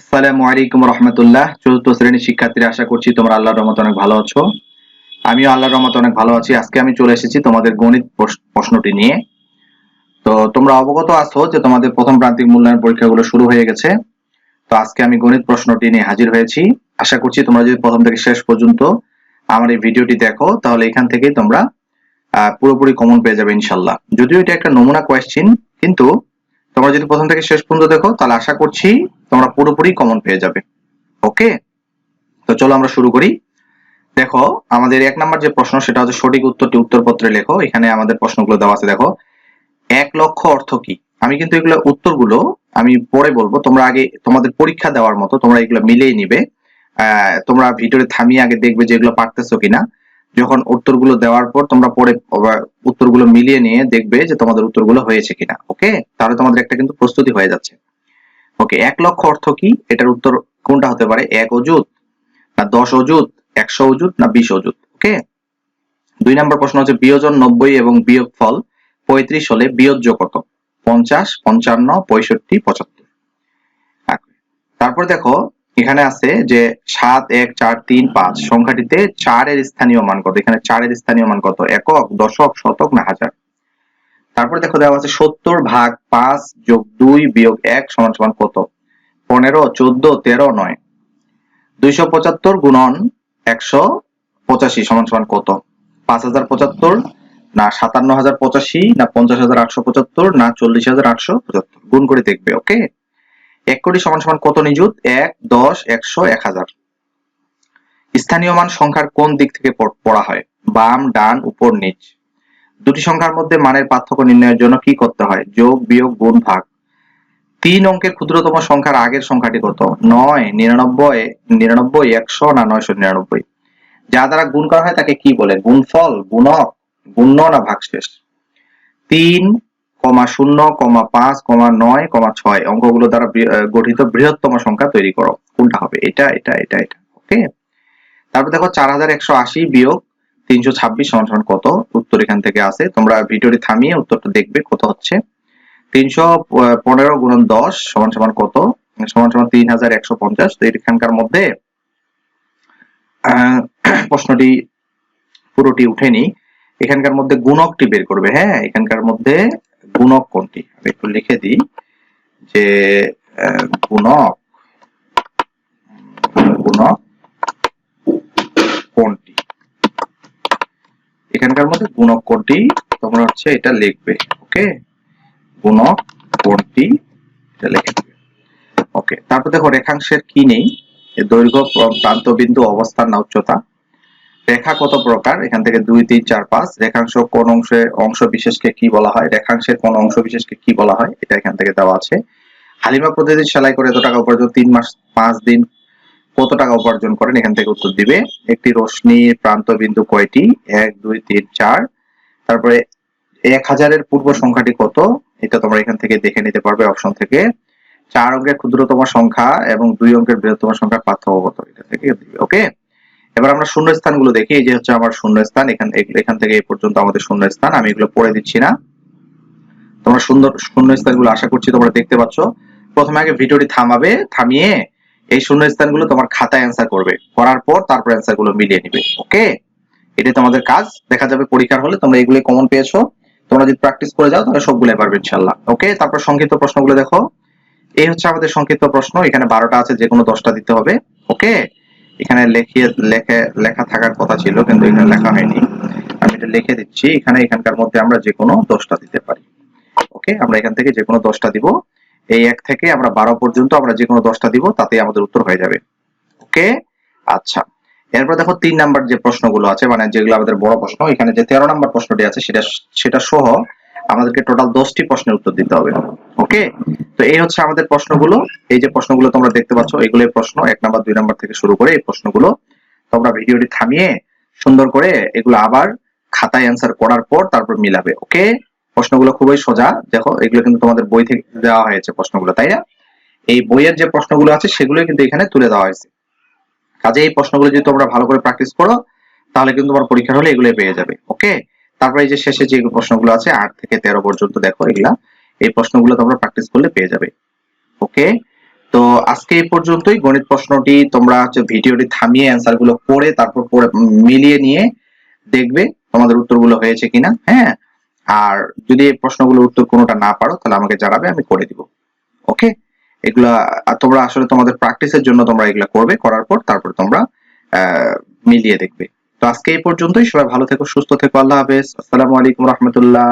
আসসালামু আলাইকুম রহমতুল্লাহ। চতুর্থ শ্রেণির শিক্ষার্থীরা, আশা করছি তোমরা আল্লাহর রহমতে অনেক ভালো আছো। আমিও আল্লাহর রহমতে অনেক ভালো আছি। আজকে আমি চলে এসেছি তোমাদের গণিত প্রশ্নটি নিয়ে। তো তোমরা অবগত আছো যে তোমাদের প্রথম প্রান্তিক মূল্যায়ন পরীক্ষাগুলো শুরু হয়ে গেছে। তো আজকে আমি গণিত প্রশ্নটি নিয়ে হাজির হয়েছি। আশা করছি তোমরা যদি প্রথম থেকে শেষ পর্যন্ত আমার এই ভিডিওটি দেখো, তাহলে এখান থেকেই তোমরা পুরোপুরি কমন পেয়ে যাবে ইনশাল্লাহ যদিও এটা একটা নমুনা কোয়েশ্চেন কিন্তু তোমরা যদি প্রথম থেকে শেষ পর্যন্ত দেখো, তাহলে আশা করছি তোমরা পুরোপুরি কমন পেয়ে যাবে। ওকে তো চলো আমরা শুরু করি। দেখো, আমাদের এক নাম্বার যে প্রশ্ন, সেটা হচ্ছে সঠিক উত্তরটি উত্তরপত্রে লেখো। এখানে আমাদের প্রশ্নগুলো দেওয়া আছে, দেখো। এক লক্ষ অর্থ কি? আমি কিন্তু এগুলো উত্তরগুলো আমি পরে বলব। তোমরা আগে তোমাদের পরীক্ষা দেওয়ার মতো তোমরা এগুলো মিলিয়ে নিবে। তোমরা ভিডিওতে থামিয়ে আগে দেখবে যে এগুলো পারতেছো কিনা। যখন উত্তরগুলো দেওয়ার পর তোমরা পরে উত্তরগুলো মিলিয়ে নিয়ে দেখবে যে তোমাদের উত্তরগুলো হয়েছে কিনা। ওকে তাহলে তোমাদের একটা কিন্তু প্রস্তুতি হয়ে যাচ্ছে। ওকে এক লক্ষ অর্থ কি? এটার উত্তর কোনটা হতে পারে? এক অজুত না দশ অজুত একশো অজুত না বিশ অজুত ওকে দুই নম্বর প্রশ্ন হচ্ছে বিয়োজন নব্বই এবং বিয়োগ ফল পঁয়ত্রিশ হলে বিয়োজ্য কত? পঞ্চাশ, পঞ্চান্ন, পঁয়ষট্টি, পঁচাত্তর। তারপর দেখো, এখানে আছে যে সাত, এক, চার, তিন, পাঁচ। সংখ্যাটিতে চারের স্থানীয় মান কত? এখানে চারের স্থানীয় মান কত? একক, দশক, শতক না হাজার? তারপর দেখো দেওয়া আছে সত্তর ভাগ পাঁচ যোগ দুই বিয়োগ এক সমান সমান কত? পনেরো, চোদ্দ, তেরো, নয়। দুইশো পঁচাত্তর গুণন একশো পঁচাশি সমান সমান কত? পাঁচ হাজার পঁচাত্তর, না সাতান্ন হাজার পঁচাশি, না পঞ্চাশ হাজার আটশো পঁচাত্তর, না চল্লিশ হাজার আটশো পঁচাত্তর। গুণ করে দেখবে, ওকে? এক কোটি সমান সমান কত নিযুত? এক, দশ, একশো, এক হাজার। স্থানীয় মান সংখ্যার কোন দিক থেকে পড়া হয়? বাম, ডান, উপর, নিচ। দুটি সংখ্যার মধ্যে মানের পার্থক্য নির্ণয়ের জন্য কি করতে হয়? যোগ, বিয়োগ, গুণ, ভাগ। তিন অঙ্কের ক্ষুদ্রতম সংখ্যার আগের সংখ্যাটি কত নয়, নিরানব্বই নিরানব্বই, একশো না নয়শো নিরানব্বই? যা দ্বারা গুণ করা হয় তাকে কি বলে? গুণফল, গুণক, গুণ্য না ভাগশেষ? তিন, কমা শূন্য, কমা পাঁচ, কমা নয়, কমা ছয়। অঙ্কগুলো দ্বারা গঠিত বৃহত্তম সংখ্যা তৈরি করো। কোনটা হবে। এটা এটা এটা এটা। ওকে তারপর দেখো, চার হাজার একশো আশি বিয়োগ তিনশো ছাব্বিশ সমান সমান কত? উত্তর এখান থেকে আছে। তোমরা ভিডিওটি থামিয়ে উত্তরটা দেখবে কত হচ্ছে। তিনশো পনেরো গুণন দশ সমান সমান কত? সমান সমান তিন হাজার একশো পঞ্চাশ। তো এখানকার মধ্যে প্রশ্নটি পুরোটি উঠেনি এখানকার মধ্যে গুণকটি বের করবে হ্যাঁ? এখানকার মধ্যে গুণক কোনটি? আমি একটু লিখে দিই যে গুণক কোনটি এখানকার মধ্যে গুণক কোনটি? তোমরা হচ্ছে এটা লিখবে ওকে গুণক কোনটি? এটা লিখে দিবে। ওকে তারপর দেখো রেখাংশের কি নেই? দৈর্ঘ্য, প্র- প্রান্ত বিন্দু, অবস্থান, না উচ্চতা। রেখা কত প্রকার? এখান থেকে দুই, তিন, চার, পাঁচ। রেখাংশ কোন অংশে, অংশ বিশেষকে কি বলা হয়? রেখাংশের কোন অংশ বিশেষকে কি বলা হয়? এটা এখান থেকে দেওয়া আছে। হালিমা প্রতিদিন সেলাই করে এত টাকা উপার্জন? তিন মাস, পাঁচ দিন কত টাকা উপার্জন করেন? এখান থেকে উত্তর দিবে। একটি রশ্মির প্রান্ত বিন্দু কয়টি? এক, দুই, তিন, চার। তারপরে এক হাজারের পূর্ব সংখ্যাটি কত? এটা তোমরা এখান থেকে দেখে নিতে পারবে অপশন থেকে। চার অঙ্কের ক্ষুদ্রতম সংখ্যা এবং দুই অঙ্কের বৃহত্তম সংখ্যার পার্থক্য কত? এটা থেকে ওকে? এবার আমরা শূন্য স্থানগুলো দেখি। এই যে হচ্ছে আমার শূন্য স্থান এখান এখান থেকে এই পর্যন্ত আমাদের শূন্য স্থান আমি এগুলো পড়ে দিচ্ছি না। তোমরা সুন্দর শূন্য স্থানগুলো আশা করছি তোমরা দেখতে পাচ্ছ। প্রথমে আগে ভিডিওটি থামাবে, থামিয়ে এই শূন্য স্থানগুলো তোমার খাতায় অ্যান্সার করবে। করার পর তারপর অ্যান্সারগুলো মিলিয়ে নিবে ওকে এটাই তোমাদের কাজ। দেখা যাবে পরীক্ষার হলে তোমরা এগুলো কমন পেয়েছ। তোমরা যদি প্র্যাকটিস করে যাও তাহলে সবগুলো পারবে ইনশাল্লাহ ওকে তারপর সংক্ষিপ্ত প্রশ্নগুলো দেখো। এই হচ্ছে আমাদের সংক্ষিপ্ত প্রশ্ন, এখানে বারোটা আছে, যে কোনো দশটা দিতে হবে ওকে এখানে লেখিয়ে, লেখে, লেখা থাকার কথা ছিল, কিন্তু এখানে লেখা হয়নি। আমি এটা লিখে দিচ্ছি, এখানে এখানকার মধ্যে আমরা যে কোনো দশটা দিতে পারি ওকে আমরা এখান থেকে যে কোনো দশটা দিব। এই এক থেকে আমরা বারো পর্যন্ত আমরা যে কোনো দশটা দিব, তাতেই আমাদের উত্তর হয়ে যাবে। ওকে আচ্ছা। এরপর দেখো তিন নাম্বার যে প্রশ্নগুলো আছে মানে যেগুলো আমাদের বড় প্রশ্ন, এখানে যে তেরো নাম্বার প্রশ্নটি আছে, সেটা সেটা সহ আমাদেরকে টোটাল দশটি প্রশ্নের উত্তর দিতে হবে। ওকে তো এই হচ্ছে আমাদের প্রশ্নগুলো। এই যে প্রশ্নগুলো তোমরা দেখতে পাচ্ছ, এগুলোই প্রশ্ন। এক নাম্বার, দুই নাম্বার থেকে শুরু করে এই প্রশ্নগুলো। তোমরা ভিডিওটি থামিয়ে সুন্দর করে এগুলো আবার খাতায় অ্যান্সার করার পর তারপর মিলাবে। ওকে প্রশ্নগুলো খুবই সোজা। দেখো, এগুলো কিন্তু তোমাদের বই থেকে দেওয়া হয়েছে প্রশ্নগুলো, তাই না? এই বইয়ের যে প্রশ্নগুলো আছে সেগুলো কিন্তু এখানে তুলে দেওয়া হয়েছে। কাজে এই প্রশ্নগুলো যদি তোমরা ভালো করে প্র্যাকটিস করো, তাহলে কিন্তু তোমার পরীক্ষার হলে এগুলো পেয়ে যাবে ওকে তারপরে এই যে শেষে যে প্রশ্নগুলো আছে, আট থেকে তেরো পর্যন্ত দেখো এগুলা, এই প্রশ্নগুলো তোমরা প্র্যাকটিস করলে পেয়ে যাবে ওকে তো আজকে এই পর্যন্তই। গণিত প্রশ্নটি তোমরা হচ্ছে ভিডিওটি থামিয়ে অ্যান্সারগুলো পড়ে, তারপর মিলিয়ে নিয়ে দেখবে তোমাদের উত্তরগুলো হয়েছে কিনা হ্যাঁ? আর যদি এই প্রশ্নগুলোর উত্তর কোনোটা না পারো, তাহলে আমাকে জানাবে, আমি করে দিব। ওকে এগুলা তোমরা আসলে তোমাদের প্র্যাকটিসের জন্য তোমরা এগুলা করবে, করার পর তারপর তোমরা মিলিয়ে দেখবে। তো আজকে এই পর্যন্তই, সবাই ভালো থেকো, সুস্থ থেকো, আল্লাহ হাফেজ। আসসালামু আলাইকুম রহমতুল্লাহ।